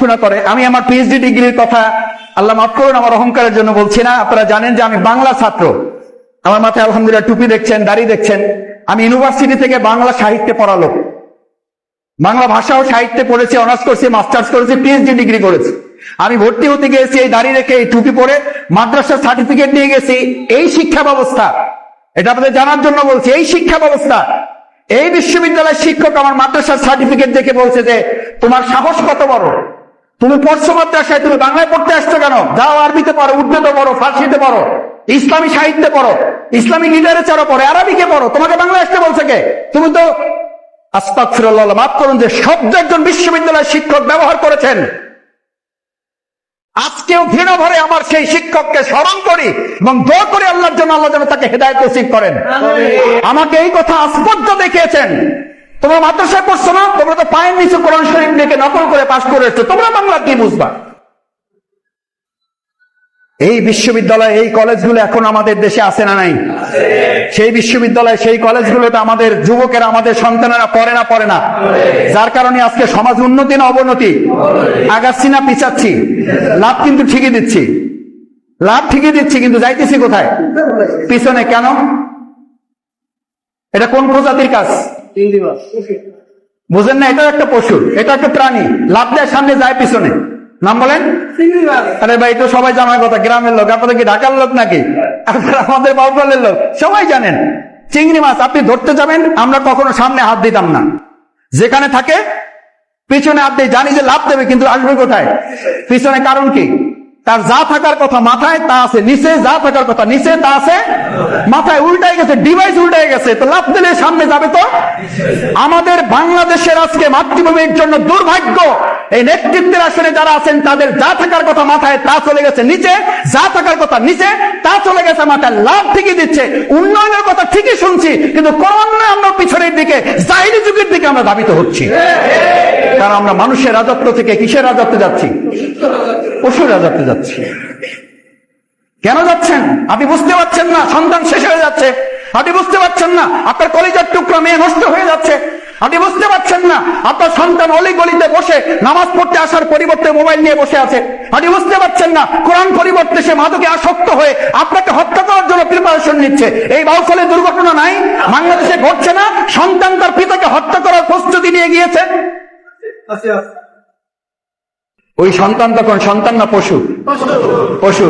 পড়াশোনা করে, আমি আমার পিএইচডি ডিগ্রির কথা আল্লাহ মাফ করুন, আমার অহংকারের জন্য বলছি না। আপনারা জানেন যে আমি বাংলা ছাত্র। আমার মাথায় আলহামদুলিল্লাহ টুপি দেখছেন, দাড়ি দেখছেন। আমি ইউনিভার্সিটি থেকে বাংলা সাহিত্যে পড়ালো বাংলা ভাষা ও সাহিত্যে পড়েছি অনার্স করছি মাস্টার্স করেছি পিএইচডি ডিগ্রি করেছি। আমি ভর্তি হতে গিয়েছি, এই দাড়ি রেখে, এই টুপি পরে মাদ্রাসার সার্টিফিকেট নিয়ে গেছি। এই শিক্ষা ব্যবস্থা, এটা আপনাদের জানার জন্য বলছি, এই শিক্ষা ব্যবস্থা। এই বিশ্ববিদ্যালয়ের শিক্ষক আমার মাদ্রাসার সার্টিফিকেট দেখে বলছে যে, তোমার সাহস কত বড়? তুমি পড়ছো মাদ্রাসায় তুমি বাংলায় পড়তে আসছো কেন? যাও আরবিতে পড়ো উর্দুতে পড়ো ফার্সিতে পড়ো ইসলামী সাহিত্যে পড়ো ইসলামী লিটারেচারও পড়ো আরবিকে পড়ো তোমাকে বাংলায় আসতে বলছে কে? তুমি তো আস্তাগফিরুল্লাহ মাফ করুন যে শব্দ একজন বিশ্ববিদ্যালয়ের শিক্ষক ব্যবহার করেছেন। আজকেও ঘৃণা ভরে আমার সেই শিক্ষককে স্মরণ করি এবং দোয়া করে আল্লাহর জন্য আল্লাহ যেন তাকে হেদায়ত নসিব করেন। আমাকে এই কথা আস্পর্য দেখিয়েছেন। তোমরা মাদ্রাসায় পড়ছো না? তোমরা তো পায়ের নিচে কোরআন শরীফ লিখে নকল করে পাশ করে এসছো। তোমরা বাংলা কি বুঝবা। এই বিশ্ববিদ্যালয়, এই কলেজগুলো এখন আমাদের দেশে আছে না নাই? সেই বিশ্ববিদ্যালয়, সেই কলেজগুলোতে আমাদের যুবকেরা, আমাদের সন্তানেরা পড়ে না পড়ে না? যার কারণে আজকে সমাজ উন্নতি না অবনতি? আগাচ্ছি না পিছাচ্ছি? লাভ কিন্তু ঠিকই দিচ্ছি। লাভ ঠিকই দিচ্ছি, কিন্তু যাইতেছি কোথায়? পিছনে কেন? এটা কোন প্রজাতির কাজ? বুঝেন না এটা একটা পশু এটা একটা প্রাণী। লাভ দেয় সামনে যায় পিছনে। নাম বলেন? আরে ভাই তো সবাই জানার কথা গ্রামের লোক। আপনাদের কি ঢাকার লোক নাকি? আপনারা আমাদের বাউপালের লোক। সবাই জানেন চিংড়ি মাছ আপনি ধরতে যাবেন আমরা কখনো সামনে হাত দিতাম না। যেখানে থাকে পিছনে হাত দিয়ে জানি যে লাভ দেবে কিন্তু আসবে কোথায়? পিছনে কারণ কি? তার যা থাকার কথা মাথায় তা আছে, নিচে যা থাকার কথা নিচে তা আছে, মাথায় উল্টাই গেছে ডিভাইস উল্টাই গেছে, তো লাভ দিলে সামনে যাবে তো? আমাদের বাংলাদেশের আজকে মাতৃভূমির জন্য দুর্ভাগ্য, এই নেতৃত্বের আসনে যারা আছেন, তাদের যা থাকার কথা মাথায় তা চলে গেছে নিচে, যা থাকার কথা নিচে, তা চলে গেছে মাথায় লাভ ঠিকই দিচ্ছে, উন্নয়নের কথা ঠিকই শুনছি, কিন্তু ক্রমান্বয়ে আমরা পিছনের দিকে যুগের দিকে আমরা ধাবিত হচ্ছি। কারণ আমরা মানুষের রাজত্ব থেকে কিসের রাজত্বে যাচ্ছি? পশুর রাজত্বে যাচ্ছি। কেন যাচ্ছেন? আপনি বুঝতে পারছেন না, সন্তান শেষ হয়ে যাচ্ছে। আপনি বুঝতে পারছেন না, আপনার কলিজার টুকরা মেয়ে নষ্ট হয়ে যাচ্ছে। আপনি বুঝতে পারছেন না, আপনার সন্তান অলি গলিতে বসে নামাজ পড়তে আসার পরিবর্তে মোবাইল নিয়ে বসে আছে। আপনি বুঝতে পারছেন না, কোরআন পরিবর্তে সে মাদকে আসক্ত হয়ে আপনাকে হত্যা করার জন্য প্রিপারেশন নিচ্ছে। এই বাউফলের দুর্ঘটনা নাই, বাংলাদেশে ঘটছে না, সন্তান তার পিতাকে হত্যা করার প্রস্তুতি নিয়ে গিয়েছে। ওই সন্তান তখন সন্তান না পশু। পশু।